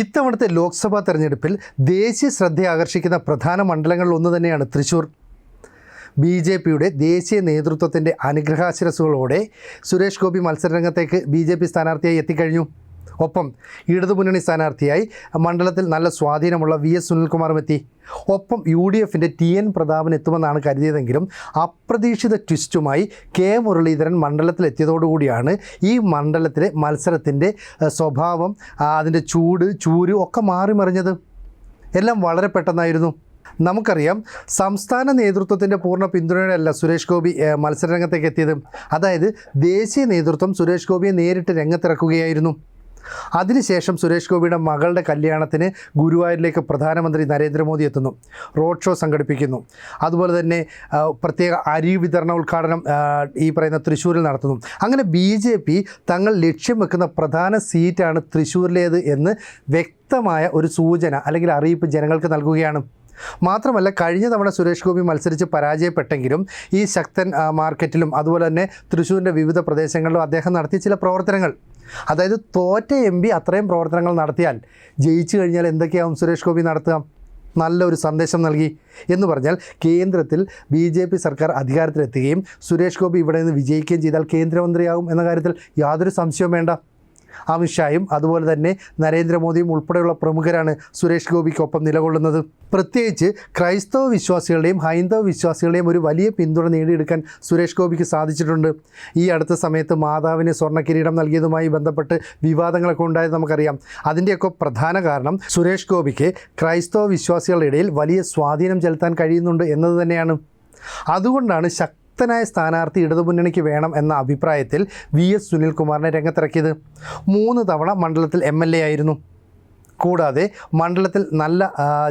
ഇത്തവണത്തെ ലോക്സഭാ തെരഞ്ഞെടുപ്പിൽ ദേശീയ ശ്രദ്ധ ആകർഷിക്കുന്ന പ്രധാന മണ്ഡലങ്ങളിൽ ഒന്ന് തന്നെയാണ് തൃശ്ശൂർ ബി ജെ പിയുടെ ദേശീയ നേതൃത്വത്തിന്റെ അനുഗ്രഹാശിരസുകളോടെ സുരേഷ് ഗോപി മത്സരരംഗത്തേക്ക് ബി ജെ പി സ്ഥാനാർത്ഥിയായി എത്തിക്കഴിഞ്ഞു. ഒപ്പം ഇടതുമുന്നണി സ്ഥാനാർത്ഥിയായി മണ്ഡലത്തിൽ നല്ല സ്വാധീനമുള്ള വി എസ് സുനിൽകുമാറും എത്തി. ഒപ്പം യു ഡി എഫിന്റെ ടി എൻ പ്രതാപൻ എത്തുമെന്നാണ് കരുതിയതെങ്കിലും അപ്രതീക്ഷിത ട്വിസ്റ്റുമായി കെ മുരളീധരൻ മണ്ഡലത്തിലെത്തിയതോടുകൂടിയാണ് ഈ മണ്ഡലത്തിലെ മത്സരത്തിന്റെ സ്വഭാവം അതിന്റെ ചൂട് ചൂര് ഒക്കെ മാറി മറിഞ്ഞത് എല്ലാം വളരെ പെട്ടെന്നായിരുന്നു. നമുക്കറിയാം സംസ്ഥാന നേതൃത്വത്തിന്റെ പൂർണ പിന്തുണയോടെയല്ല സുരേഷ് ഗോപി മത്സരരംഗത്തേക്ക് എത്തിയത്. അതായത് ദേശീയ നേതൃത്വം സുരേഷ് ഗോപിയെ നേരിട്ട് രംഗത്തിറക്കുകയായിരുന്നു. അതിനുശേഷം സുരേഷ് ഗോപിയുടെ മകളുടെ കല്യാണത്തിന് ഗുരുവായൂരിലേക്ക് പ്രധാനമന്ത്രി നരേന്ദ്രമോദി എത്തുന്നു. റോഡ് ഷോ സംഘടിപ്പിക്കുന്നു. അതുപോലെ തന്നെ പ്രത്യേക അരി വിതരണ ഉദ്ഘാടനം ഈ പറയുന്ന തൃശ്ശൂരിൽ നടത്തുന്നു. അങ്ങനെ ബി ജെ പി തങ്ങൾ ലക്ഷ്യം വെക്കുന്ന പ്രധാന സീറ്റാണ് തൃശ്ശൂരിലേത് എന്ന് വ്യക്തമായ ഒരു സൂചന അല്ലെങ്കിൽ അറിയിപ്പ് ജനങ്ങൾക്ക് നൽകുകയാണ്. മാത്രമല്ല കഴിഞ്ഞ തവണ സുരേഷ് ഗോപി മത്സരിച്ച് പരാജയപ്പെട്ടെങ്കിലും ഈ ശക്തൻ മാർക്കറ്റിലും അതുപോലെ തന്നെ തൃശ്ശൂരിന്റെ വിവിധ പ്രദേശങ്ങളിലും അദ്ദേഹം നടത്തിയ ചില പ്രവർത്തനങ്ങൾ. അതായത് തോറ്റ എം പി അത്രയും പ്രവർത്തനങ്ങൾ നടത്തിയാൽ ജയിച്ചു കഴിഞ്ഞാൽ എന്തൊക്കെയാവും സുരേഷ് ഗോപി നടത്തുക? നല്ലൊരു സന്ദേശം നൽകി എന്ന് പറഞ്ഞാൽ കേന്ദ്രത്തിൽ ബി ജെ പി സർക്കാർ അധികാരത്തിലെത്തുകയും സുരേഷ് ഗോപി ഇവിടെ നിന്ന് വിജയിക്കുകയും ചെയ്താൽ കേന്ദ്രമന്ത്രിയാകും എന്ന കാര്യത്തിൽ യാതൊരു സംശയവും വേണ്ട. അമിത്ഷായും അതുപോലെ തന്നെ നരേന്ദ്രമോദിയും ഉൾപ്പെടെയുള്ള പ്രമുഖരാണ് സുരേഷ് ഗോപിക്കൊപ്പം നിലകൊള്ളുന്നത്. പ്രത്യേകിച്ച് ക്രൈസ്തവ വിശ്വാസികളുടെയും ഹൈന്ദവ വിശ്വാസികളുടെയും ഒരു വലിയ പിന്തുണ നേടിയെടുക്കാൻ സുരേഷ് ഗോപിക്ക് സാധിച്ചിട്ടുണ്ട്. ഈ അടുത്ത സമയത്ത് മാതാവിന് സ്വർണ കിരീടം നൽകിയതുമായി ബന്ധപ്പെട്ട് വിവാദങ്ങളൊക്കെ ഉണ്ടായത് നമുക്കറിയാം. അതിന്റെയൊക്കെ പ്രധാന കാരണം സുരേഷ് ഗോപിക്ക് ക്രൈസ്തവ വിശ്വാസികളുടെ ഇടയിൽ വലിയ സ്വാധീനം ചെലുത്താൻ കഴിയുന്നുണ്ട് എന്നത് തന്നെയാണ്. അതുകൊണ്ടാണ് ശക്തനായ സ്ഥാനാർത്ഥി ഇടതുമുന്നണിക്ക് വേണം എന്ന അഭിപ്രായത്തിൽ വി എസ് സുനിൽകുമാറിനെ രംഗത്തിറക്കിയത്. മൂന്ന് തവണ മണ്ഡലത്തിൽ എം എൽ എ ആയിരുന്നു. കൂടാതെ മണ്ഡലത്തിൽ നല്ല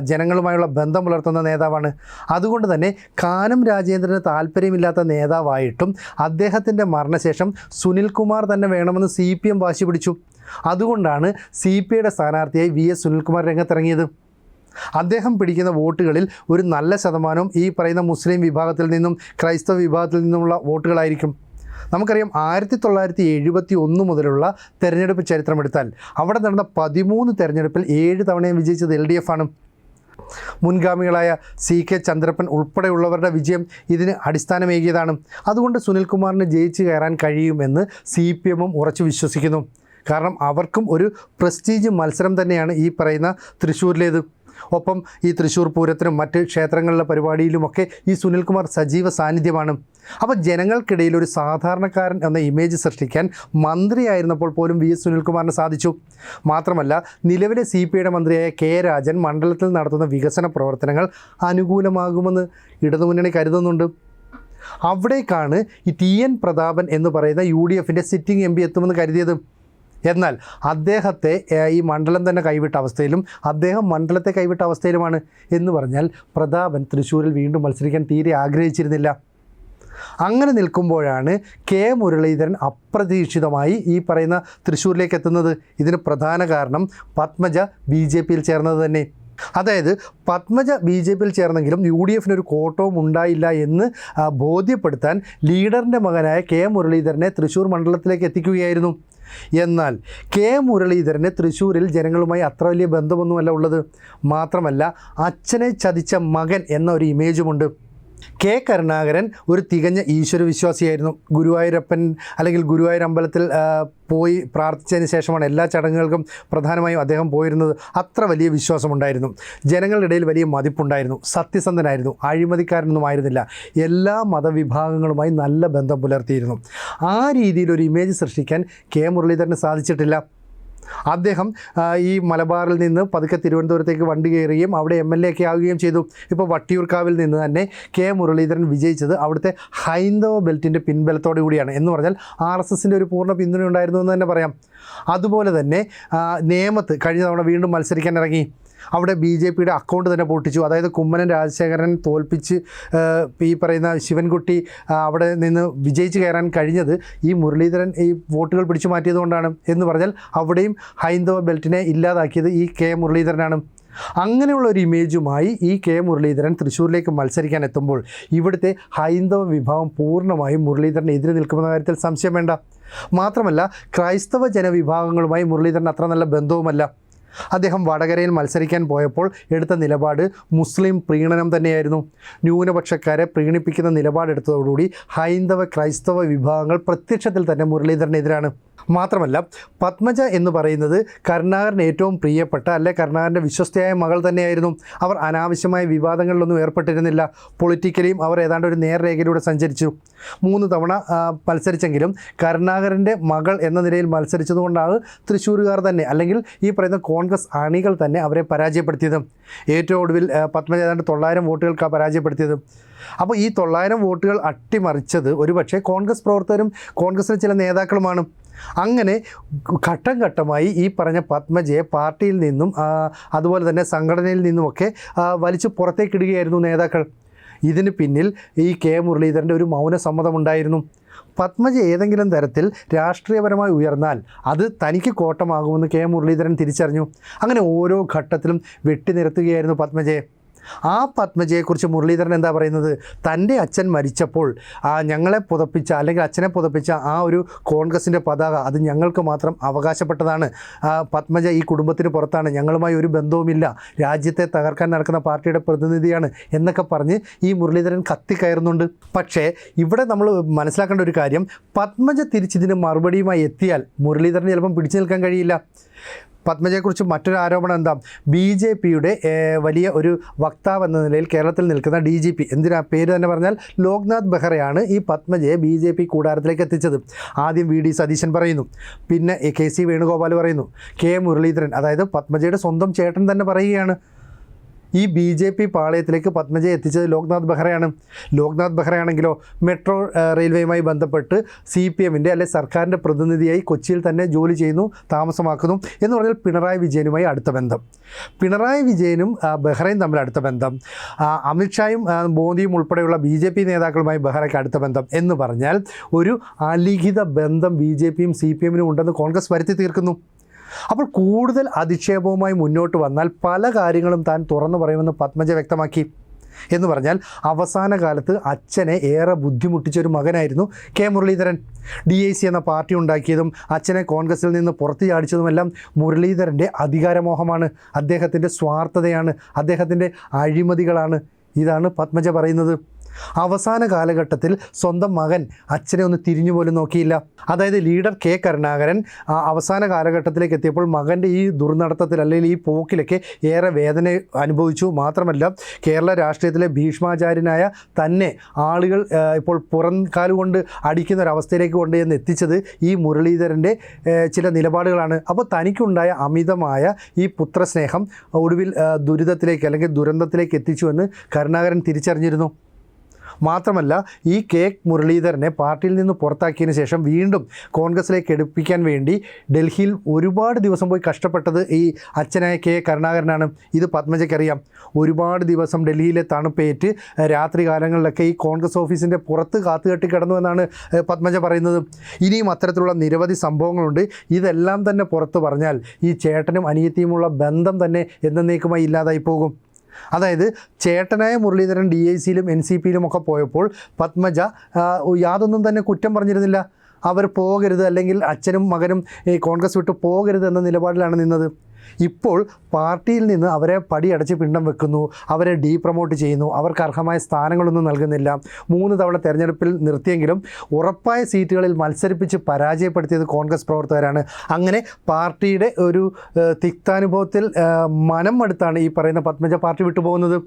ജനങ്ങളുമായുള്ള ബന്ധം പുലർത്തുന്ന നേതാവാണ്. അതുകൊണ്ട് തന്നെ കാനം രാജേന്ദ്രന് താല്പര്യമില്ലാത്ത നേതാവായിട്ടും അദ്ദേഹത്തിന്റെ മരണശേഷം സുനിൽകുമാർ തന്നെ വേണമെന്ന് സി പി എം വാശി പിടിച്ചു. അതുകൊണ്ടാണ് സി പി ഐയുടെ സ്ഥാനാർത്ഥിയായി വി എസ് സുനിൽകുമാർ രംഗത്തിറങ്ങിയത്. അദ്ദേഹം പിടിക്കുന്ന വോട്ടുകളിൽ ഒരു നല്ല ശതമാനവും ഈ പറയുന്ന മുസ്ലിം വിഭാഗത്തിൽ നിന്നും ക്രൈസ്തവ വിഭാഗത്തിൽ നിന്നുമുള്ള വോട്ടുകളായിരിക്കും. നമുക്കറിയാം ആയിരത്തി തൊള്ളായിരത്തി എഴുപത്തി ഒന്ന് മുതലുള്ള തെരഞ്ഞെടുപ്പ് ചരിത്രമെടുത്താൽ അവിടെ നടന്ന പതിമൂന്ന് തെരഞ്ഞെടുപ്പിൽ ഏഴ് തവണയും വിജയിച്ചത് എൽ ഡി എഫ് ആണ്. മുൻഗാമികളായ സി കെ ചന്ദ്രപ്പൻ ഉൾപ്പെടെയുള്ളവരുടെ വിജയം ഇതിന് അടിസ്ഥാനമേകിയതാണ്. അതുകൊണ്ട് സുനിൽകുമാറിന് ജയിച്ചു കയറാൻ കഴിയുമെന്ന് സി പി എമ്മും ഉറച്ചു വിശ്വസിക്കുന്നു. കാരണം അവർക്കും ഒരു പ്രസ്റ്റീജ് മത്സരം തന്നെയാണ് ഈ പറയുന്ന തൃശ്ശൂരിലേത്. ഒപ്പം ഈ തൃശ്ശൂർ പൂരത്തിനും മറ്റ് ക്ഷേത്രങ്ങളിലെ പരിപാടിയിലുമൊക്കെ ഈ സുനിൽകുമാർ സജീവ സാന്നിധ്യമാണ്. അപ്പോൾ ജനങ്ങൾക്കിടയിൽ ഒരു സാധാരണക്കാരൻ എന്ന ഇമേജ് സൃഷ്ടിക്കാൻ മന്ത്രിയായിരുന്നപ്പോൾ പോലും വി എസ് സുനിൽകുമാറിന് സാധിച്ചു. മാത്രമല്ല നിലവിലെ സി പി ഐയുടെ മന്ത്രിയായ കെ രാജൻ മണ്ഡലത്തിൽ നടത്തുന്ന വികസന പ്രവർത്തനങ്ങൾ അനുകൂലമാകുമെന്ന് ഇടതുമുന്നണി കരുതുന്നുണ്ട്. അവിടേക്കാണ് ഈ ടി എൻ പ്രതാപൻ എന്ന് പറയുന്ന യു ഡി എഫിന്റെ സിറ്റിംഗ് എം പി എത്തുമെന്ന് കരുതിയത്. എന്നാൽ അദ്ദേഹത്തെ ഈ മണ്ഡലം തന്നെ കൈവിട്ട അവസ്ഥയിലും അദ്ദേഹം മണ്ഡലത്തെ കൈവിട്ട അവസ്ഥയിലുമാണ് എന്ന് പറഞ്ഞാൽ പ്രതാപൻ തൃശ്ശൂരിൽ വീണ്ടും മത്സരിക്കാൻ തീരെ ആഗ്രഹിച്ചിരുന്നില്ല. അങ്ങനെ നിൽക്കുമ്പോഴാണ് കെ. മുരളീധരൻ അപ്രതീക്ഷിതമായി ഈ പറയുന്ന തൃശ്ശൂരിലേക്ക് എത്തുന്നത്. ഇതിന് പ്രധാന കാരണം പത്മജ ബി ജെ പിയിൽ ചേർന്നത് തന്നെ. അതായത് പത്മജ ബി ജെ പിയിൽ ചേർന്നെങ്കിലും യു ഡി എഫിന് ഒരു കോട്ടവും ഉണ്ടായില്ല എന്ന് ബോധ്യപ്പെടുത്താൻ ലീഡറിന്റെ മകനായ കെ. മുരളീധരനെ തൃശ്ശൂർ മണ്ഡലത്തിലേക്ക് എത്തിക്കുകയായിരുന്നു. എന്നാൽ കെ മുരളീധരന് തൃശ്ശൂരിൽ ജനങ്ങളുമായി അത്ര വലിയ ബന്ധമൊന്നുമല്ല ഉള്ളത്. മാത്രമല്ല അച്ഛനെ ചതിച്ച മകൻ എന്ന ഒരു ഇമേജുമുണ്ട്. കെ കരുണാകരൻ ഒരു തികഞ്ഞ ഈശ്വരവിശ്വാസിയായിരുന്നു. ഗുരുവായൂരപ്പൻ അല്ലെങ്കിൽ ഗുരുവായൂർ അമ്പലത്തിൽ പോയി പ്രാർത്ഥിച്ചതിന് ശേഷമാണ് എല്ലാ ചടങ്ങുകൾക്കും പ്രധാനമായും അദ്ദേഹം പോയിരുന്നത്. അത്ര വലിയ വിശ്വാസമുണ്ടായിരുന്നു. ജനങ്ങളുടെ ഇടയിൽ വലിയ മതിപ്പുണ്ടായിരുന്നു. സത്യസന്ധനായിരുന്നു. അഴിമതിക്കാരനൊന്നും ആയിരുന്നില്ല. എല്ലാ മതവിഭാഗങ്ങളുമായി നല്ല ബന്ധം പുലർത്തിയിരുന്നു. ആ രീതിയിൽ ഒരു ഇമേജ് സൃഷ്ടിക്കാൻ കെ മുരളീധരന് സാധിച്ചിട്ടില്ല. അദ്ദേഹം ഈ മലബാറിൽ നിന്ന് പതുക്കെ തിരുവനന്തപുരത്തേക്ക് വണ്ടി കയറുകയും അവിടെ എം എൽ എ ഒക്കെ ആവുകയും ചെയ്തു. ഇപ്പോൾ വട്ടിയൂർക്കാവിൽ നിന്ന് തന്നെ കെ മുരളീധരൻ വിജയിച്ചത് അവിടുത്തെ ഹൈന്ദവ ബെൽറ്റിന്റെ പിൻബലത്തോടു കൂടിയാണ്. എന്ന് പറഞ്ഞാൽ ആർ എസ് എസിന്റെ ഒരു പൂർണ പിന്തുണ ഉണ്ടായിരുന്നു എന്ന് തന്നെ പറയാം. അതുപോലെ തന്നെ നേമത്ത് കഴിഞ്ഞ തവണ വീണ്ടും മത്സരിക്കാൻ ഇറങ്ങി. അവിടെ ബി ജെ പിയുടെ അക്കൗണ്ട് തന്നെ പൊട്ടിച്ചു. അതായത് കുമ്മനം രാജശേഖരൻ തോൽപ്പിച്ച് ഈ പറയുന്ന ശിവൻകുട്ടി അവിടെ നിന്ന് വിജയിച്ച് കയറാൻ കഴിഞ്ഞത് ഈ മുരളീധരൻ ഈ വോട്ടുകൾ പിടിച്ചു മാറ്റിയതുകൊണ്ടാണ് എന്ന് പറഞ്ഞാൽ അവിടെയും ഹൈന്ദവ ബെൽറ്റിനെ ഇല്ലാതാക്കിയത് ഈ കെ മുരളീധരനാണ്. അങ്ങനെയുള്ള ഒരു ഇമേജുമായി ഈ കെ മുരളീധരൻ തൃശ്ശൂരിലേക്ക് മത്സരിക്കാൻ എത്തുമ്പോൾ ഇവിടുത്തെ ഹൈന്ദവ വിഭാഗം പൂർണമായും മുരളീധരന് എതിരെ നിൽക്കുമെന്ന കാര്യത്തിൽ സംശയം വേണ്ട. മാത്രമല്ല ക്രൈസ്തവ ജനവിഭാഗങ്ങളുമായി മുരളീധരൻ അത്ര നല്ല ബന്ധവുമല്ല. അദ്ദേഹം വടകരയിൽ മത്സരിക്കാൻ പോയപ്പോൾ എടുത്ത നിലപാട് മുസ്ലിം പ്രീണനം തന്നെയായിരുന്നു. ന്യൂനപക്ഷക്കാരെ പ്രീണിപ്പിക്കുന്ന നിലപാടെടുത്തതോടുകൂടി ഹൈന്ദവ ക്രൈസ്തവ വിഭാഗങ്ങൾ പ്രത്യക്ഷത്തിൽ തന്നെ മുരളീധരനെതിരാണ്. മാത്രമല്ല പത്മജ എന്ന് പറയുന്നത് കരുണാകരന് ഏറ്റവും പ്രിയപ്പെട്ട അല്ലെ കരുണാകരന്റെ വിശ്വസ്തയായ മകൾ തന്നെയായിരുന്നു. അവർ അനാവശ്യമായ വിവാദങ്ങളിലൊന്നും ഏർപ്പെട്ടിരുന്നില്ല. പൊളിറ്റിക്കലിയും അവർ ഏതാണ്ട് ഒരു നേർരേഖയിലൂടെ സഞ്ചരിച്ചു. മൂന്ന് തവണ മത്സരിച്ചെങ്കിലും കരുണാകരന്റെ മകൾ എന്ന നിലയിൽ മത്സരിച്ചതുകൊണ്ടാണ് തൃശ്ശൂരുകാർ തന്നെ അല്ലെങ്കിൽ ഈ പറയുന്ന കോൺഗ്രസ് അണികൾ തന്നെ അവരെ പരാജയപ്പെടുത്തിയതും. ഏറ്റവും ഒടുവിൽ പത്മജ ഏതാണ്ട് തൊള്ളായിരം വോട്ടുകൾക്കാണ് പരാജയപ്പെടുത്തിയതും. അപ്പോൾ ഈ തൊള്ളായിരം വോട്ടുകൾ അട്ടിമറിച്ചത് ഒരുപക്ഷെ കോൺഗ്രസ് പ്രവർത്തകരും കോൺഗ്രസിലെ ചില നേതാക്കളുമാണ്. അങ്ങനെ ഘട്ടം ഘട്ടമായി ഈ പറഞ്ഞ പത്മജയെ പാർട്ടിയിൽ നിന്നും അതുപോലെ തന്നെ സംഘടനയിൽ നിന്നുമൊക്കെ വലിച്ചു പുറത്തേക്കിടുകയായിരുന്നു നേതാക്കൾ. ഇതിന് പിന്നിൽ ഈ കെ മുരളീധരന്റെ ഒരു മൗന സമ്മതമുണ്ടായിരുന്നു പത്മജ ഏതെങ്കിലും തരത്തിൽ രാഷ്ട്രീയപരമായി ഉയർന്നാൽ അത് തനിക്ക് കോട്ടമാകുമെന്ന് കെ മുരളീധരൻ തിരിച്ചറിഞ്ഞു. അങ്ങനെ ഓരോ ഘട്ടത്തിലും വെട്ടിനിരത്തുകയായിരുന്നു പത്മജയെ. ആ പത്മജയെക്കുറിച്ച് മുരളീധരൻ എന്താ പറയുന്നത്? തന്റെ അച്ഛൻ മരിച്ചപ്പോൾ ആ ഞങ്ങളെ പുതപ്പിച്ച അല്ലെങ്കിൽ അച്ഛനെ പുതപ്പിച്ച ആ ഒരു കോൺഗ്രസിന്റെ പതാക അത് ഞങ്ങൾക്ക് മാത്രം അവകാശപ്പെട്ടതാണ്. പത്മജ ഈ കുടുംബത്തിന് പുറത്താണ്. ഞങ്ങളുമായി ഒരു ബന്ധവുമില്ല. രാജ്യത്തെ തകർക്കാൻ നടക്കുന്ന പാർട്ടിയുടെ പ്രതിനിധിയാണ് എന്നൊക്കെ പറഞ്ഞ് ഈ മുരളീധരൻ കത്തിക്കയറുന്നുണ്ട് പക്ഷേ ഇവിടെ നമ്മൾ മനസ്സിലാക്കേണ്ട ഒരു കാര്യം പത്മജ തിരിച്ചിതിന് മറുപടിയുമായി എത്തിയാൽ മുരളീധരന് ചിലപ്പം പിടിച്ചു നിൽക്കാൻ കഴിയില്ല. പത്മജയെക്കുറിച്ച് മറ്റൊരു ആരോപണം എന്താ? ബി ജെ പിയുടെ വലിയ ഒരു വക്താവ് എന്ന നിലയിൽ കേരളത്തിൽ നിൽക്കുന്ന ഡി ജി പി. എന്തിനാ? പേര് തന്നെ പറഞ്ഞാൽ ലോക്നാഥ് ബെഹ്റയാണ് ഈ പത്മജയെ ബി ജെ പി കൂടാരത്തിലേക്ക് എത്തിച്ചത്. ആദ്യം വി ഡി സതീശൻ പറയുന്നു. പിന്നെ കെ സി വേണുഗോപാൽ പറയുന്നു. കെ മുരളീധരൻ അതായത് പത്മജയുടെ സ്വന്തം ചേട്ടൻ തന്നെ പറയുകയാണ്. ഈ ബി ജെ പി പാളയത്തിലേക്ക് പത്മജയെ എത്തിച്ചത് ലോക്നാഥ് ബെഹ്റയാണ്. ലോക്നാഥ് ബെഹ്റയാണെങ്കിലോ മെട്രോ റെയിൽവേയുമായി ബന്ധപ്പെട്ട് സി പി എമ്മിന്റെ അല്ലെ സർക്കാരിന്റെ പ്രതിനിധിയായി കൊച്ചിയിൽ തന്നെ ജോലി ചെയ്യുന്നു താമസമാക്കുന്നു എന്ന് പറഞ്ഞാൽ പിണറായി വിജയനുമായി അടുത്ത ബന്ധം. പിണറായി വിജയനും ബെഹ്റയും തമ്മിൽ അടുത്ത ബന്ധം. അമിത്ഷായും മോദിയും ഉൾപ്പെടെയുള്ള ബി ജെ പി നേതാക്കളുമായി ബെഹ്റയ്ക്ക് അടുത്ത ബന്ധം എന്ന് പറഞ്ഞാൽ ഒരു അലിഖിത ബന്ധം ബി ജെ പിയും സി പി എമ്മിനും ഉണ്ടെന്ന് കോൺഗ്രസ് വരുത്തി തീർക്കുന്നു. അപ്പോൾ കൂടുതൽ അധിക്ഷേപവുമായി മുന്നോട്ട് വന്നാൽ പല കാര്യങ്ങളും താൻ തുറന്നു പറയുമെന്ന് പത്മജ വ്യക്തമാക്കി. എന്ന് പറഞ്ഞാൽ അവസാന കാലത്ത് അച്ഛനെ ഏറെ ബുദ്ധിമുട്ടിച്ച ഒരു മകനായിരുന്നു K Muraleedharan. D I C എന്ന പാർട്ടി ഉണ്ടാക്കിയതും അച്ഛനെ കോൺഗ്രസിൽ നിന്ന് പുറത്തു ചാടിച്ചതുമെല്ലാം മുരളീധരന്റെ അധികാരമോഹമാണ്. അദ്ദേഹത്തിന്റെ സ്വാർത്ഥതയാണ് അദ്ദേഹത്തിന്റെ അഴിമതികളാണ്. ഇതാണ് പത്മജ പറയുന്നത്. അവസാന കാലഘട്ടത്തിൽ സ്വന്തം മകൻ അച്ഛനെ ഒന്ന് തിരിഞ്ഞു പോലും നോക്കിയില്ല. അതായത് ലീഡർ കെ കരുണാകരൻ അവസാന കാലഘട്ടത്തിലേക്ക് എത്തിയപ്പോൾ മകന്റെ ഈ ദുർനടത്തത്തിൽ അല്ലെങ്കിൽ ഈ പോക്കിലൊക്കെ ഏറെ വേദന അനുഭവിച്ചു. മാത്രമല്ല കേരള രാഷ്ട്രീയത്തിലെ ഭീഷ്മാചാര്യനായ തന്നെ ആളുകൾ ഇപ്പോൾ പുറം കാലുകൊണ്ട് അടിക്കുന്ന ഒരവസ്ഥയിലേക്ക് അവസ്ഥയിലേക്ക് എന്ന് എത്തിച്ചത് ഈ മുരളീധരന്റെ ചില നിലപാടുകളാണ്. അപ്പോൾ തനിക്കുണ്ടായ അമിതമായ ഈ പുത്രസ്നേഹം ഒടുവിൽ ദുരിതത്തിലേക്ക് അല്ലെങ്കിൽ ദുരന്തത്തിലേക്ക് എത്തിച്ചു എന്ന് കരുണാകരൻ തിരിച്ചറിഞ്ഞിരുന്നു. മാത്രമല്ല ഈ കെ. മുരളീധരനെ പാർട്ടിയിൽ നിന്ന് പുറത്താക്കിയതിന് ശേഷം വീണ്ടും കോൺഗ്രസിലേക്ക് എടുപ്പിക്കാൻ വേണ്ടി ഡൽഹിയിൽ ഒരുപാട് ദിവസം പോയി കഷ്ടപ്പെട്ടത് ഈ അച്ഛനായ കെ. കരുണാകരനാണ്. ഇത് പത്മജയ്ക്കറിയാം. ഒരുപാട് ദിവസം ഡൽഹിയിലെ തണുപ്പേറ്റ് രാത്രി കാലങ്ങളിലൊക്കെ ഈ കോൺഗ്രസ് ഓഫീസിന്റെ പുറത്ത് കാത്തുകെട്ടി കിടന്നു എന്നാണ് പത്മജ പറയുന്നത്. ഇനിയും അത്തരത്തിലുള്ള നിരവധി സംഭവങ്ങളുണ്ട്. ഇതെല്ലാം തന്നെ പുറത്ത് പറഞ്ഞാൽ ഈ ചേട്ടനും അനിയത്തിയുമുള്ള ബന്ധം തന്നെ എന്നേക്കുമായി ഇല്ലാതായി പോകും. അതായത് ചേട്ടനായ മുരളീധരൻ ഡി ഐ സിയിലും എൻ സി പിയിലും ഒക്കെ പോയപ്പോൾ പത്മജ യാതൊന്നും തന്നെ കുറ്റം പറഞ്ഞിരുന്നില്ല. അവർ പോകരുത് അല്ലെങ്കിൽ അച്ഛനും മകനും ഈ കോൺഗ്രസ് വിട്ട് പോകരുത് എന്ന നിലപാടിലാണ് നിന്നത്. ഇപ്പോൾ പാർട്ടിയിൽ നിന്ന് അവരെ പടിയടച്ച് പിണ്ടം വെക്കുന്നു അവരെ ഡീ പ്രൊമോട്ട് ചെയ്യുന്നു അവർക്ക് അർഹമായ സ്ഥാനങ്ങളൊന്നും നൽകുന്നില്ല. മൂന്ന് തവണ തെരഞ്ഞെടുപ്പിൽ നിർത്തിയെങ്കിലും ഉറപ്പായ സീറ്റുകളിൽ മത്സരിപ്പിച്ച് പരാജയപ്പെടുത്തിയത് കോൺഗ്രസ് പ്രവർത്തകരാണ്. അങ്ങനെ പാർട്ടിയുടെ ഒരു തിക്താനുഭവത്തിൽ മനം മടുത്താണ് ഈ പറയുന്ന പത്മജ പാർട്ടി വിട്ടുപോകുന്നത്.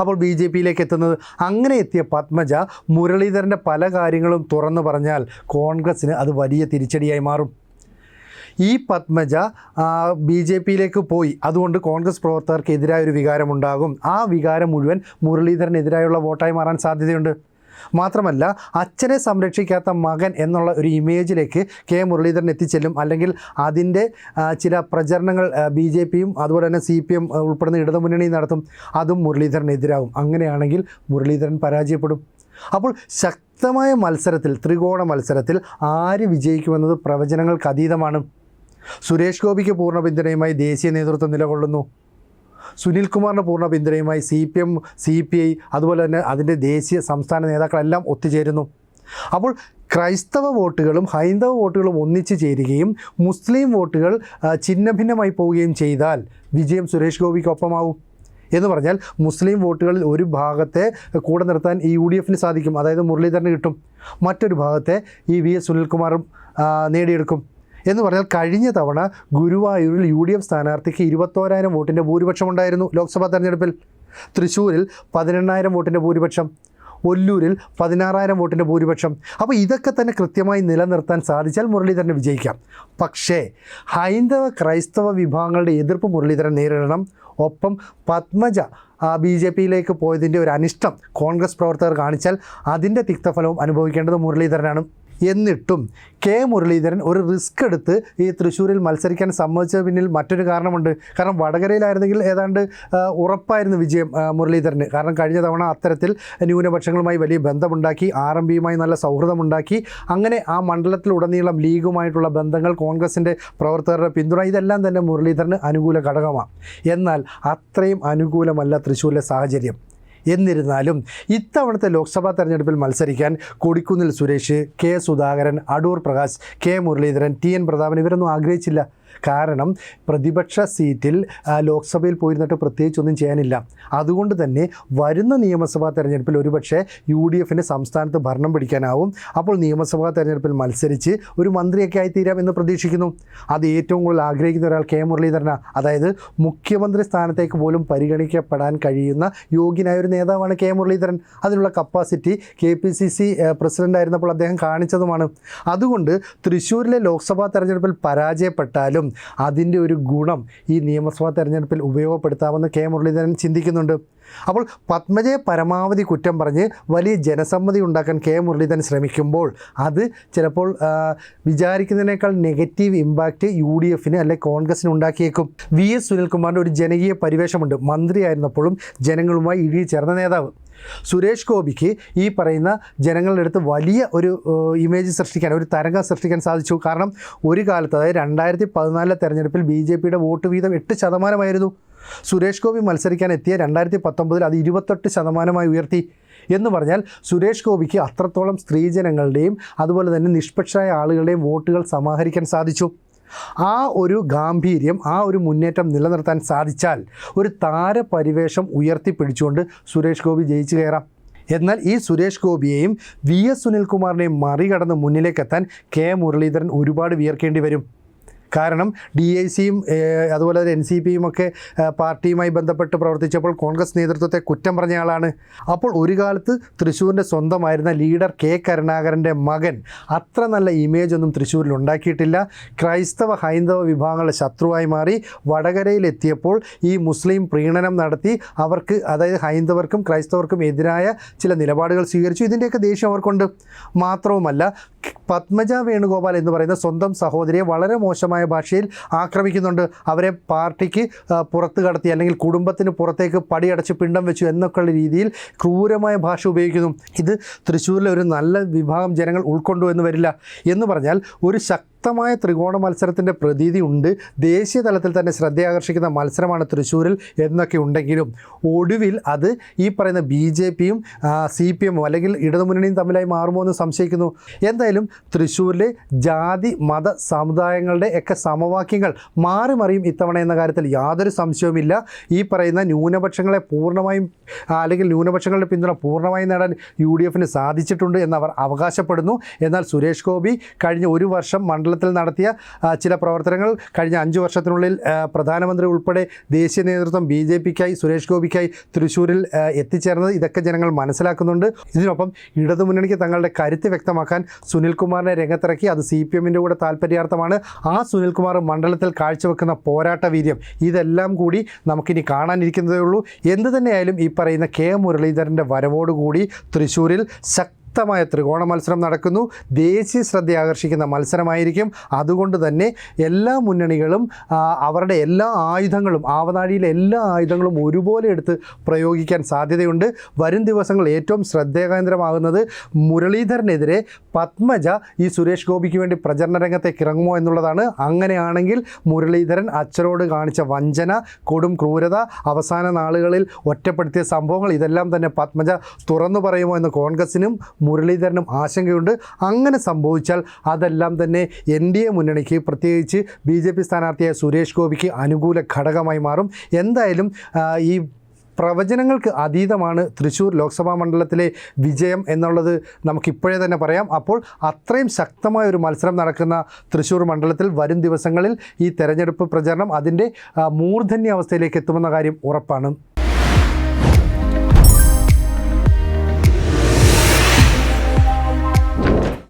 അപ്പോൾ ബി ജെ പിയിലേക്ക് എത്തുന്നത്. അങ്ങനെ എത്തിയ പത്മജ മുരളീധരന്റെ പല കാര്യങ്ങളും തുറന്നു പറഞ്ഞാൽ കോൺഗ്രസ്സിന് അത് വലിയ തിരിച്ചടിയായി മാറും. ഈ പത്മജ ബി ജെ പിയിലേക്ക് പോയി. അതുകൊണ്ട് കോൺഗ്രസ് പ്രവർത്തകർക്കെതിരായ ഒരു വികാരമുണ്ടാകും. ആ വികാരം മുഴുവൻ മുരളീധരനെതിരായുള്ള വോട്ടായി മാറാൻ സാധ്യതയുണ്ട്. മാത്രമല്ല അച്ഛനെ സംരക്ഷിക്കാത്ത മകൻ എന്നുള്ള ഒരു ഇമേജിലേക്ക് കെ മുരളീധരൻ എത്തിച്ചെല്ലും. അല്ലെങ്കിൽ അതിന്റെ ചില പ്രചരണങ്ങൾ ബി ജെ പിയും അതുപോലെ തന്നെ സി പി എം ഉൾപ്പെടുന്ന ഇടതുമുന്നണിയും നടത്തും. അതും മുരളീധരനെതിരാകും. അങ്ങനെയാണെങ്കിൽ മുരളീധരൻ പരാജയപ്പെടും. അപ്പോൾ ശക്തമായ മത്സരത്തിൽ ത്രികോണ മത്സരത്തിൽ ആര് വിജയിക്കുമെന്നത് പ്രവചനങ്ങൾക്ക് അതീതമാണ്. സുരേഷ് ഗോപിക്ക് പൂർണ പിന്തുണയുമായി ദേശീയ നേതൃത്വം നിലകൊള്ളുന്നു. സുനിൽകുമാറിന് പൂർണ പിന്തുണയുമായി C P M C P I അതുപോലെ തന്നെ അതിന്റെ ദേശീയ സംസ്ഥാന നേതാക്കളെല്ലാം ഒത്തുചേരുന്നു. അപ്പോൾ ക്രൈസ്തവ വോട്ടുകളും ഹൈന്ദവ വോട്ടുകളും ഒന്നിച്ചു ചേരുകയും മുസ്ലിം വോട്ടുകൾ ആ, ഛിന്നഭിന്നമായി പോവുകയും ചെയ്താൽ വിജയം സുരേഷ് ഗോപിക്കൊപ്പമാവും. എന്ന് പറഞ്ഞാൽ മുസ്ലിം വോട്ടുകളിൽ ഒരു ഭാഗത്തെ കൂടെ നിർത്താൻ ഈ യു ഡി എഫിന് സാധിക്കും. അതായത് മുരളീധരന് കിട്ടും. മറ്റൊരു ഭാഗത്തെ ഈ വി എസ് സുനിൽകുമാറും നേടിയെടുക്കും. എന്ന് പറഞ്ഞാൽ കഴിഞ്ഞ തവണ ഗുരുവായൂരിൽ യു ഡി എഫ് സ്ഥാനാർത്ഥിക്ക് ഇരുപത്തോരായിരം വോട്ടിന്റെ ഭൂരിപക്ഷം ഉണ്ടായിരുന്നു ലോക്സഭാ തെരഞ്ഞെടുപ്പിൽ. തൃശ്ശൂരിൽ പതിനെണ്ണായിരം വോട്ടിന്റെ ഭൂരിപക്ഷം. ഒല്ലൂരിൽ പതിനാറായിരം വോട്ടിന്റെ ഭൂരിപക്ഷം. അപ്പോൾ ഇതൊക്കെ തന്നെ കൃത്യമായി നിലനിർത്താൻ സാധിച്ചാൽ മുരളീധരന് വിജയിക്കാം. പക്ഷേ ഹൈന്ദവ ക്രൈസ്തവ വിഭാഗങ്ങളുടെ എതിർപ്പ് മുരളീധരൻ നേരിടണം. ഒപ്പം പത്മജ ബി ജെ പിയിലേക്ക് പോയതിന്റെ ഒരു അനിഷ്ടം കോൺഗ്രസ് പ്രവർത്തകർ കാണിച്ചാൽ അതിന്റെ തിക്തഫലവും അനുഭവിക്കേണ്ടത് മുരളീധരനാണ്. എന്നിട്ടും കെ മുരളീധരൻ ഒരു റിസ്ക് എടുത്ത് ഈ തൃശ്ശൂരിൽ മത്സരിക്കാൻ സമ്മതിച്ചത് പിന്നിൽ മറ്റൊരു കാരണമുണ്ട്. കാരണം വടകരയിലായിരുന്നെങ്കിൽ ഏതാണ്ട് ഉറപ്പായിരുന്നു വിജയം മുരളീധരന്. കാരണം കഴിഞ്ഞ തവണ അത്തരത്തിൽ ന്യൂനപക്ഷങ്ങളുമായി വലിയ ബന്ധമുണ്ടാക്കി ആർ എം പിയുമായി നല്ല സൗഹൃദമുണ്ടാക്കി. അങ്ങനെ ആ മണ്ഡലത്തിലുടനീളം ലീഗുമായിട്ടുള്ള ബന്ധങ്ങൾ കോൺഗ്രസിന്റെ പ്രവർത്തകരുടെ പിന്തുണ ഇതെല്ലാം തന്നെ മുരളീധരന് അനുകൂല ഘടകമാണ് എന്നാൽ അത്രയും അനുകൂലമല്ല തൃശ്ശൂരിലെ സാഹചര്യം. എന്നിരുന്നാലും ഇത്തവണത്തെ ലോക്സഭാ തെരഞ്ഞെടുപ്പിൽ മത്സരിക്കാൻ Kodikunnil Suresh K Sudhakaran Adoor Prakash K Muraleedharan T N Prathapan ഇവരൊന്നും ആഗ്രഹിച്ചില്ല. കാരണം പ്രതിപക്ഷ സീറ്റിൽ ലോക്സഭയിൽ പോയിരുന്നിട്ട് പ്രത്യേകിച്ചൊന്നും ചെയ്യാനില്ല. അതുകൊണ്ട് തന്നെ വരുന്ന നിയമസഭാ തെരഞ്ഞെടുപ്പിൽ ഒരുപക്ഷെ യു ഡി എഫിന് സംസ്ഥാനത്ത് ഭരണം പിടിക്കാനാവും. അപ്പോൾ നിയമസഭാ തെരഞ്ഞെടുപ്പിൽ മത്സരിച്ച് ഒരു മന്ത്രിയൊക്കെ ആയിത്തീരാം എന്ന് പ്രതീക്ഷിക്കുന്നു. അത് ഏറ്റവും കൂടുതൽ ആഗ്രഹിക്കുന്ന ഒരാൾ കെ. മുരളീധരന. അതായത് മുഖ്യമന്ത്രി സ്ഥാനത്തേക്ക് പോലും പരിഗണിക്കപ്പെടാൻ കഴിയുന്ന യോഗ്യനായ ഒരു നേതാവാണ് കെ. മുരളീധരൻ. അതിനുള്ള capacity K. P. C. C president ആയിരുന്നപ്പോൾ അദ്ദേഹം കാണിച്ചതുമാണ്. അതുകൊണ്ട് തൃശ്ശൂരിലെ ലോക്സഭാ തെരഞ്ഞെടുപ്പിൽ പരാജയപ്പെട്ടാലും അതിന്റെ ഒരു ഗുണം ഈ നിയമസഭാ തെരഞ്ഞെടുപ്പിൽ ഉപയോഗപ്പെടുത്താമെന്ന് കെ മുരളീധരൻ ചിന്തിക്കുന്നുണ്ട്. അപ്പോൾ പത്മജയെ പരമാവധി കുറ്റം പറഞ്ഞ് വലിയ ജനസമ്മതി ഉണ്ടാക്കാൻ കെ മുരളീധരൻ ശ്രമിക്കുമ്പോൾ അത് ചിലപ്പോൾ വിചാരിക്കുന്നതിനേക്കാൾ നെഗറ്റീവ് ഇമ്പാക്റ്റ് യു ഡി എഫിന് അല്ലെ കോൺഗ്രസിന് ഉണ്ടാക്കിയേക്കും. വി എസ് സുനിൽകുമാറിന്റെ ഒരു ജനകീയ പരിവേഷമുണ്ട്. മന്ത്രിയായിരുന്നപ്പോഴും ജനങ്ങളുമായി ഇഴി ചേർന്ന നേതാവ്. സുരേഷ് ഗോപിക്ക് ഈ പറയുന്ന ജനങ്ങളുടെ അടുത്ത് വലിയ ഒരു ഇമേജ് സൃഷ്ടിക്കാൻ ഒരു തരംഗം സൃഷ്ടിക്കാൻ സാധിച്ചു. കാരണം ഒരു കാലത്ത് അതായത് രണ്ടായിരത്തി പതിനാലിലെ തെരഞ്ഞെടുപ്പിൽ ബി ജെ പിയുടെ വോട്ട് വീതം എട്ട് ശതമാനമായിരുന്നു. സുരേഷ് ഗോപി മത്സരിക്കാൻ എത്തിയ രണ്ടായിരത്തി പത്തൊമ്പതിൽ അത് ഇരുപത്തെട്ട് ശതമാനമായി ഉയർത്തി. എന്ന് പറഞ്ഞാൽ സുരേഷ് ഗോപിക്ക് അത്രത്തോളം സ്ത്രീജനങ്ങളുടെയും അതുപോലെ തന്നെ നിഷ്പക്ഷരായ ആളുകളുടെയും വോട്ടുകൾ സമാഹരിക്കാൻ സാധിച്ചു. ആ ഒരു ഗാംഭീര്യം ആ ഒരു മുന്നേറ്റം നിലനിർത്താൻ സാധിച്ചാൽ ഒരു താരപരിവേഷം ഉയർത്തിപ്പിടിച്ചുകൊണ്ട് സുരേഷ് ഗോപി ജയിച്ചു കയറാം. എന്നാൽ ഈ സുരേഷ് ഗോപിയെയും വി എസ് സുനിൽകുമാറിനെയും മറികടന്ന് മുന്നിലേക്കെത്താൻ കെ മുരളീധരൻ ഒരുപാട് വിയർക്കേണ്ടി വരും. കാരണം ഡി ഐ സിയും അതുപോലെ തന്നെ എൻ സി പിയും ഒക്കെ പാർട്ടിയുമായി ബന്ധപ്പെട്ട് പ്രവർത്തിച്ചപ്പോൾ കോൺഗ്രസ് നേതൃത്വത്തെ കുറ്റം പറഞ്ഞ ആളാണ്. അപ്പോൾ ഒരു കാലത്ത് തൃശ്ശൂരിന്റെ സ്വന്തമായിരുന്ന ലീഡർ കെ കരുണാകരന്റെ മകൻ അത്ര നല്ല ഇമേജ് ഒന്നും തൃശ്ശൂരിൽ ഉണ്ടാക്കിയിട്ടില്ല. ക്രൈസ്തവ ഹൈന്ദവ വിഭാഗങ്ങളുടെ ശത്രുവായി മാറി വടകരയിലെത്തിയപ്പോൾ ഈ മുസ്ലിം പ്രീണനം നടത്തി അവർക്ക് അതായത് ഹൈന്ദവർക്കും ക്രൈസ്തവർക്കും എതിരായ ചില നിലപാടുകൾ സ്വീകരിച്ചു. ഇതിന്റെയൊക്കെ ദേഷ്യം അവർക്കുണ്ട്. മാത്രവുമല്ല പത്മജ വേണുഗോപാൽ എന്ന് പറയുന്ന സ്വന്തം സഹോദരിയെ വളരെ മോശമായ ഭാഷയിൽ ആക്രമിക്കുന്നുണ്ട്. അവരെ പാർട്ടിക്ക് പുറത്ത് കടത്തി അല്ലെങ്കിൽ കുടുംബത്തിന് പുറത്തേക്ക് പടിയടച്ച് പിണ്ടം വെച്ചു എന്നൊക്കെയുള്ള രീതിയിൽ ക്രൂരമായ ഭാഷ ഉപയോഗിക്കുന്നു. ഇത് തൃശ്ശൂരിലെ ഒരു നല്ല വിഭാഗം ജനങ്ങൾ ഉൾക്കൊണ്ടു എന്ന് വരില്ല. എന്ന് പറഞ്ഞാൽ ഒരു ശക്തമായ ത്രികോണ മത്സരത്തിന്റെ പ്രതീതി ഉണ്ട്. ദേശീയ തലത്തിൽ തന്നെ ശ്രദ്ധയാകർഷിക്കുന്ന മത്സരമാണ് തൃശ്ശൂരിൽ എന്നൊക്കെ ഉണ്ടെങ്കിലും ഒടുവിൽ അത് ഈ പറയുന്ന ബി ജെ പിയും സി പി എമ്മും അല്ലെങ്കിൽ ഇടതുമുന്നണിയും തമ്മിലായി മാറുമോ എന്ന് സംശയിക്കുന്നു. എന്തായാലും തൃശ്ശൂരിലെ ജാതി മത സമുദായങ്ങളുടെ ഒക്കെ സമവാക്യങ്ങൾ മാറി മറിയും ഇത്തവണ എന്ന കാര്യത്തിൽ യാതൊരു സംശയവുമില്ല. ഈ പറയുന്ന ന്യൂനപക്ഷങ്ങളെ പൂർണമായും അല്ലെങ്കിൽ ന്യൂനപക്ഷങ്ങളുടെ പിന്തുണ പൂർണമായും നേടാൻ യു ഡി എഫിന് സാധിച്ചിട്ടുണ്ട് എന്നവർ അവകാശപ്പെടുന്നു. എന്നാൽ സുരേഷ് ഗോപി കഴിഞ്ഞ ഒരു വർഷം മണ്ഡലത്തിൽ നടത്തിയ ചില പ്രവർത്തനങ്ങൾ കഴിഞ്ഞ അഞ്ച് വർഷത്തിനുള്ളിൽ പ്രധാനമന്ത്രി ഉൾപ്പെടെ ദേശീയ നേതൃത്വം ബി ജെ പിക്കായി സുരേഷ് ഗോപിക്കായി തൃശ്ശൂരിൽ എത്തിച്ചേർന്നത്. ഇതൊക്കെ ജനങ്ങൾ മനസ്സിലാക്കുന്നുണ്ട്. ഇതിനൊപ്പം ഇടതുമുന്നണിക്ക് തങ്ങളുടെ കരുത്ത് വ്യക്തമാക്കാൻ സുനിൽകുമാറിനെ രംഗത്തിറക്കി. അത് സി പി എമ്മിന്റെ കൂടെ താല്പര്യാർത്ഥമാണ് ആ സുനിൽകുമാർ മണ്ഡലത്തിൽ കാഴ്ചവെക്കുന്ന പോരാട്ട വീര്യം ഇതെല്ലാം കൂടി നമുക്കിനി കാണാനിരിക്കുന്നതേ ഉള്ളൂ. എന്ത് തന്നെയായാലും ഈ പറയുന്ന കെ മുരളീധരന്റെ വരവോടുകൂടി തൃശ്ശൂരിൽ ശക്തി ശക്തമായ ത്രികോണ മത്സരം നടക്കുന്നു. ദേശീയ ശ്രദ്ധ ആകർഷിക്കുന്ന മത്സരമായിരിക്കും. അതുകൊണ്ട് തന്നെ എല്ലാ മുന്നണികളും അവരുടെ എല്ലാ ആയുധങ്ങളും ആവനാഴിയിലെ എല്ലാ ആയുധങ്ങളും ഒരുപോലെ എടുത്ത് പ്രയോഗിക്കാൻ സാധ്യതയുണ്ട്. വരും ദിവസങ്ങൾ ഏറ്റവും ശ്രദ്ധേകേന്ദ്രമാകുന്നത് മുരളീധരനെതിരെ പത്മജ ഈ സുരേഷ് ഗോപിക്ക് വേണ്ടി പ്രചരണ രംഗത്തേക്ക് ഇറങ്ങുമോ എന്നുള്ളതാണ്. അങ്ങനെയാണെങ്കിൽ മുരളീധരൻ അച്ഛനോട് കാണിച്ച വഞ്ചന കൊടും ക്രൂരത അവസാന നാളുകളിൽ ഒറ്റപ്പെടുത്തിയ സംഭവങ്ങൾ ഇതെല്ലാം തന്നെ പത്മജ തുറന്നു പറയുമോ എന്ന് കോൺഗ്രസിനും മുരളീധരനും ആശങ്കയുണ്ട്. അങ്ങനെ സംഭവിച്ചാൽ അതെല്ലാം തന്നെ എൻ ഡി എ മുന്നണിക്ക് പ്രത്യേകിച്ച് ബി ജെ പി സ്ഥാനാർത്ഥിയായ സുരേഷ് ഗോപിക്ക് അനുകൂല ഘടകമായി മാറും. എന്തായാലും ഈ പ്രവചനങ്ങൾക്ക് അതീതമാണ് തൃശ്ശൂർ ലോക്സഭാ മണ്ഡലത്തിലെ വിജയം എന്നുള്ളത് നമുക്കിപ്പോഴേ തന്നെ പറയാം. അപ്പോൾ അത്രയും ശക്തമായ ഒരു മത്സരം നടക്കുന്ന തൃശ്ശൂർ മണ്ഡലത്തിൽ വരും ദിവസങ്ങളിൽ ഈ തെരഞ്ഞെടുപ്പ് പ്രചരണം അതിന്റെ മൂർധന്യാവസ്ഥയിലേക്ക് എത്തുമെന്ന കാര്യം ഉറപ്പാണ്.